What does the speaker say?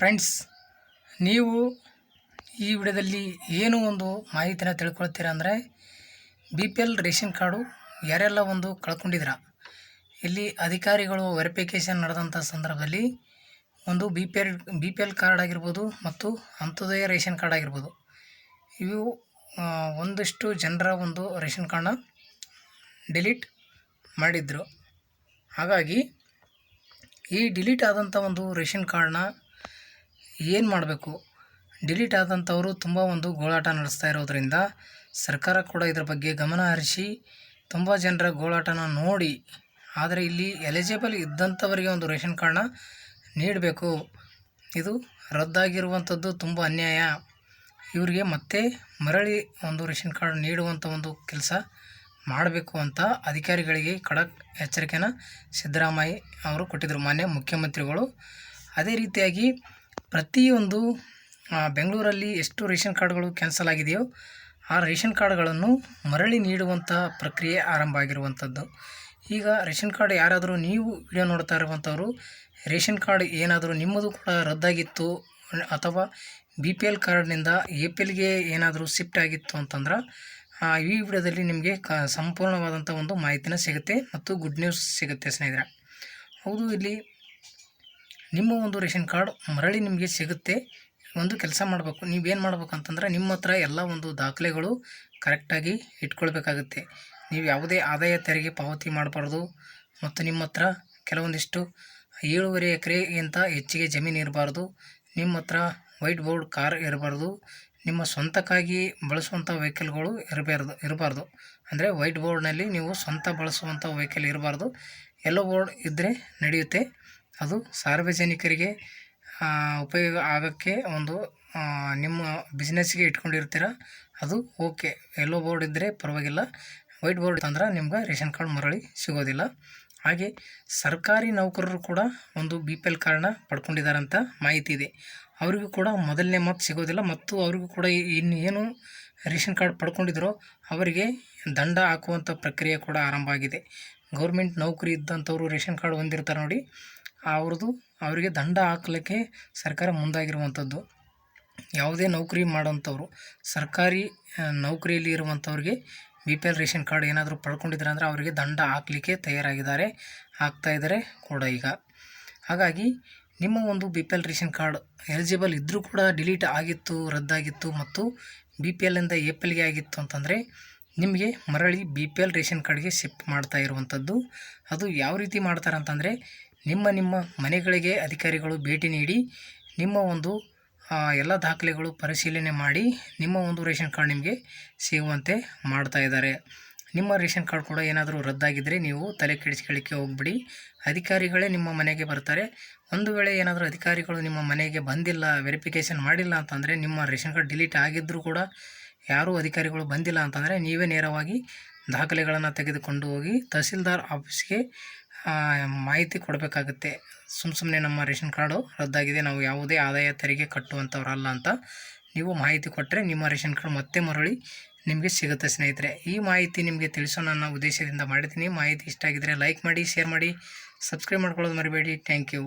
Friends, ನೀವು ಈ ವಿಡಿಯೋದಲ್ಲಿ ಏನು ಒಂದು ಮಾಹಿತಿನ ತಿಳ್ಕೊಳ್ತೀರಾ ಅಂದರೆ B P L ration card ಯಾರೆಲ್ಲ ಒಂದು ಕಳ್ಕೊಂಡಿದ್ದೀರಾ? ಇಲ್ಲಿ ಅಧಿಕಾರಿಗಳು ವೆರಿಫಿಕೇಷನ್ ನಡೆದಂಥ ಸಂದರ್ಭದಲ್ಲಿ ಒಂದು B P L B P L card ಆಗಿರ್ಬೋದು ಮತ್ತು ಅಂತ್ಯೋದಯ ರೇಷನ್ ಕಾರ್ಡ್ ಆಗಿರ್ಬೋದು. ಇವು ಒಂದಿಷ್ಟು ಒಂದಷ್ಟು ಜನರ ಒಂದು ರೇಷನ್ ಕಾರ್ಡನ್ನ ಡಿಲೀಟ್ ಮಾಡಿದ್ರು. ಹಾಗಾಗಿ ಈ ಡಿಲೀಟ್ ಆದಂಥ ಒಂದು ರೇಷನ್ ಕಾರ್ಡ್ನ ಏನು ಮಾಡಬೇಕು? ಡಿಲೀಟ್ ಆದಂಥವರು ತುಂಬ ಒಂದು ಗೋಳಾಟ ನಡೆಸ್ತಾ ಇರೋದರಿಂದ ಸರ್ಕಾರ ಕೂಡ ಇದರ ಬಗ್ಗೆ ಗಮನ ಹರಿಸಿ ತುಂಬ ಜನರ ಗೋಳಾಟನ ನೋಡಿ, ಆದರೆ ಇಲ್ಲಿ ಎಲಿಜಿಬಲ್ ಇದ್ದಂಥವರಿಗೆ ಒಂದು ರೇಷನ್ ಕಾರ್ಡನ್ನ ನೀಡಬೇಕು. ಇದು ರದ್ದಾಗಿರುವಂಥದ್ದು ತುಂಬ ಅನ್ಯಾಯ. ಇವರಿಗೆ ಮತ್ತೆ ಮರಳಿ ಒಂದು ರೇಷನ್ ಕಾರ್ಡ್ ನೀಡುವಂಥ ಒಂದು ಕೆಲಸ ಮಾಡಬೇಕು ಅಂತ ಅಧಿಕಾರಿಗಳಿಗೆ ಖಡಕ್ ಎಚ್ಚರಿಕೆನ ಸಿದ್ದರಾಮಯ್ಯ ಅವರು ಕೊಟ್ಟಿದ್ದರು ಮಾನ್ಯ ಮುಖ್ಯಮಂತ್ರಿಗಳು. ಅದೇ ರೀತಿಯಾಗಿ ಪ್ರತಿಯೊಂದು ಬೆಂಗಳೂರಲ್ಲಿ ಎಷ್ಟು ರೇಷನ್ ಕಾರ್ಡ್ಗಳು ಕ್ಯಾನ್ಸಲ್ ಆಗಿದೆಯೋ, ಆ ರೇಷನ್ ಕಾರ್ಡ್ಗಳನ್ನು ಮರಳಿ ನೀಡುವಂಥ ಪ್ರಕ್ರಿಯೆ ಆರಂಭ ಆಗಿರುವಂಥದ್ದು. ಈಗ ರೇಷನ್ ಕಾರ್ಡ್ ಯಾರಾದರೂ ನೀವು ವಿಡಿಯೋ ನೋಡ್ತಾ ಇರುವಂಥವ್ರು, ರೇಷನ್ ಕಾರ್ಡ್ ಏನಾದರೂ ನಿಮ್ಮದು ಕೂಡ ರದ್ದಾಗಿತ್ತು, ಅಥವಾ ಬಿ ಪಿ ಎಲ್ ಕಾರ್ಡ್ನಿಂದ ಎ ಪಿ ಎಲ್ಗೆ ಏನಾದರೂ ಶಿಫ್ಟ್ ಆಗಿತ್ತು ಅಂತಂದ್ರೆ ಈ ವಿಡಿಯೋದಲ್ಲಿ ನಿಮಗೆ ಕ ಸಂಪೂರ್ಣವಾದಂಥ ಒಂದು ಮಾಹಿತಿನ ಸಿಗುತ್ತೆ ಮತ್ತು ಗುಡ್ ನ್ಯೂಸ್ ಸಿಗುತ್ತೆ ಸ್ನೇಹಿತರೆ. ಹೌದು, ಇಲ್ಲಿ ನಿಮ್ಮ ಒಂದು ರೇಷನ್ ಕಾರ್ಡ್ ಮರಳಿ ನಿಮಗೆ ಸಿಗುತ್ತೆ. ಒಂದು ಕೆಲಸ ಮಾಡಬೇಕು. ನೀವೇನು ಮಾಡಬೇಕು ಅಂತಂದ್ರೆ ನಿಮ್ಮ ಹತ್ರ ಎಲ್ಲ ಒಂದು ದಾಖಲೆಗಳು ಕರೆಕ್ಟಾಗಿ ಇಟ್ಕೊಳ್ಬೇಕಾಗುತ್ತೆ. ನೀವು ಯಾವುದೇ ಆದಾಯ ತೆರಿಗೆ ಪಾವತಿ ಮಾಡಬಾರ್ದು. ಮತ್ತು ನಿಮ್ಮ ಹತ್ರ ಕೆಲವೊಂದಿಷ್ಟು ಏಳುವರೆ ಎಕರೆಗಿಂತ ಹೆಚ್ಚಿಗೆ ಜಮೀನು ಇರಬಾರ್ದು. ನಿಮ್ಮ ಹತ್ರ ವೈಟ್ ಬೋರ್ಡ್ ಕಾರ್ ಇರಬಾರ್ದು. ನಿಮ್ಮ ಸ್ವಂತಕ್ಕಾಗಿ ಬಳಸುವಂಥ ವೆಹಿಕಲ್ಗಳು ಇರಬಾರ್ದು ಇರಬಾರ್ದು. ಅಂದರೆ ವೈಟ್ ಬೋರ್ಡ್ನಲ್ಲಿ ನೀವು ಸ್ವಂತ ಬಳಸುವಂಥ ವೆಹಿಕಲ್ ಇರಬಾರ್ದು. ಎಲ್ಲೋ ಬೋರ್ಡ್ ಇದ್ದರೆ ನಡೆಯುತ್ತೆ. ಅದು ಸಾರ್ವಜನಿಕರಿಗೆ ಉಪಯೋಗ ಆಗೋಕ್ಕೆ ಒಂದು ನಿಮ್ಮ ಬಿಸ್ನೆಸ್ಗೆ ಇಟ್ಕೊಂಡಿರ್ತೀರ, ಅದು ಓಕೆ. ಎಲ್ಲೋ ಬೋರ್ಡ್ ಇದ್ದರೆ ಪರವಾಗಿಲ್ಲ. ವೈಟ್ ಬೋರ್ಡ್ ತಂದ್ರೆ ನಿಮ್ಗೆ ರೇಷನ್ ಕಾರ್ಡ್ ಮರಳಿ ಸಿಗೋದಿಲ್ಲ. ಹಾಗೆ ಸರ್ಕಾರಿ ನೌಕರರು ಕೂಡ ಒಂದು ಬಿ ಪಿ ಎಲ್ ಕಾರ್ಡ್ನ ಪಡ್ಕೊಂಡಿದ್ದಾರೆ ಅಂತ ಮಾಹಿತಿ ಇದೆ. ಅವರಿಗೂ ಕೂಡ ಮೊದಲನೇ ಮಾತು ಸಿಗೋದಿಲ್ಲ ಮತ್ತು ಅವರಿಗೂ ಕೂಡ ಇನ್ನು ರೇಷನ್ ಕಾರ್ಡ್ ಪಡ್ಕೊಂಡಿದ್ರೋ ಅವರಿಗೆ ದಂಡ ಹಾಕುವಂಥ ಪ್ರಕ್ರಿಯೆ ಕೂಡ ಆರಂಭ ಆಗಿದೆ. ಗೌರ್ಮೆಂಟ್ ನೌಕರಿ ಇದ್ದಂಥವ್ರು ರೇಷನ್ ಕಾರ್ಡ್ ಹೊಂದಿರ್ತಾರೆ ನೋಡಿ. ಅವ್ರದ್ದು ಅವರಿಗೆ ದಂಡ ಹಾಕ್ಲಿಕ್ಕೆ ಸರ್ಕಾರ ಮುಂದಾಗಿರುವಂಥದ್ದು. ಯಾವುದೇ ನೌಕರಿ ಮಾಡೋಂಥವ್ರು ಸರ್ಕಾರಿ ನೌಕರಿಯಲ್ಲಿ ಇರುವಂಥವ್ರಿಗೆ B P L ration card ಏನಾದರೂ ಪಡ್ಕೊಂಡಿದ್ದಾರೆ ಅಂದರೆ ಅವರಿಗೆ ದಂಡ ಹಾಕಲಿಕ್ಕೆ ತಯಾರಾಗಿದ್ದಾರೆ, ಹಾಕ್ತಾ ಇದ್ದಾರೆ ಕೂಡ ಈಗ. ಹಾಗಾಗಿ ನಿಮ್ಮ ಒಂದು B P L ration card eligible ಇದ್ದರೂ ಕೂಡ ಡಿಲೀಟ್ ಆಗಿತ್ತು, ರದ್ದಾಗಿತ್ತು ಮತ್ತು ಬಿ ಪಿ ಎಲ್ಲಿಂದ ಎ ಪಿ ಆಗಿತ್ತು ಅಂತಂದರೆ ನಿಮಗೆ ಮರಳಿ ಬಿ ಪಿ ಎಲ್ ರೇಷನ್ ಕಾರ್ಡ್ಗೆ ಶಿಫ್ಟ್ ಮಾಡ್ತಾ ಇರುವಂಥದ್ದು. ಅದು ಯಾವ ರೀತಿ ಮಾಡ್ತಾರೆ ಅಂತಂದರೆ ನಿಮ್ಮ ನಿಮ್ಮ ಮನೆಗಳಿಗೆ ಅಧಿಕಾರಿಗಳು ಭೇಟಿ ನೀಡಿ ನಿಮ್ಮ ಒಂದು ಎಲ್ಲ ದಾಖಲೆಗಳು ಪರಿಶೀಲನೆ ಮಾಡಿ ನಿಮ್ಮ ಒಂದು ರೇಷನ್ ಕಾರ್ಡ್ ನಿಮಗೆ ಸಿಗುವಂತೆ ಮಾಡ್ತಾ ಇದ್ದಾರೆ. ನಿಮ್ಮ ರೇಷನ್ ಕಾರ್ಡ್ ಕೂಡ ಏನಾದರೂ ರದ್ದಾಗಿದ್ದರೆ ನೀವು ತಲೆ ಕೆಡಿಸ್ಕೊಳ್ಳಿಕ್ಕೆ ಹೋಗ್ಬಿಡಿ. ಅಧಿಕಾರಿಗಳೇ ನಿಮ್ಮ ಮನೆಗೆ ಬರ್ತಾರೆ. ಒಂದು ವೇಳೆ ಏನಾದರೂ ಅಧಿಕಾರಿಗಳು ನಿಮ್ಮ ಮನೆಗೆ ಬಂದಿಲ್ಲ, ವೆರಿಫಿಕೇಷನ್ ಮಾಡಿಲ್ಲ ಅಂತಂದರೆ ನಿಮ್ಮ ರೇಷನ್ ಕಾರ್ಡ್ ಡಿಲೀಟ್ ಆಗಿದ್ದರೂ ಕೂಡ ಯಾರೂ ಅಧಿಕಾರಿಗಳು ಬಂದಿಲ್ಲ ಅಂತಂದರೆ ನೀವೇ ನೇರವಾಗಿ ದಾಖಲೆಗಳನ್ನು ತೆಗೆದುಕೊಂಡು ಹೋಗಿ ತಹಸೀಲ್ದಾರ್ ಆಫೀಸ್ಗೆ ಮಾಹಿತಿ ಕೊಡಬೇಕಾಗುತ್ತೆ. ಸುಮ್ಮ ಸುಮ್ಮನೆ ನಮ್ಮ ರೇಷನ್ ಕಾರ್ಡು ರದ್ದಾಗಿದೆ. ನಾವು ಯಾವುದೇ ಆದಾಯ ತೆರಿಗೆ ಕಟ್ಟುವಂಥವ್ರಲ್ಲ ಅಂತ ನೀವು ಮಾಹಿತಿ ಕೊಟ್ಟರೆ ನಿಮ್ಮ ರೇಷನ್ ಕಾರ್ಡ್ ಮತ್ತೆ ಮರಳಿ ನಿಮಗೆ ಸಿಗುತ್ತೆ ಸ್ನೇಹಿತರೆ. ಈ ಮಾಹಿತಿ ನಿಮಗೆ ತಿಳಿಸೋ ನನ್ನ ಉದ್ದೇಶದಿಂದ ಮಾಡಿದ್ದೀನಿ. ಮಾಹಿತಿ ಇಷ್ಟ ಆಗಿದ್ದರೆ ಲೈಕ್ ಮಾಡಿ, ಶೇರ್ ಮಾಡಿ, ಸಬ್ಸ್ಕ್ರೈಬ್ ಮಾಡ್ಕೊಳ್ಳೋದು ಮರಿಬೇಡಿ. Thank you.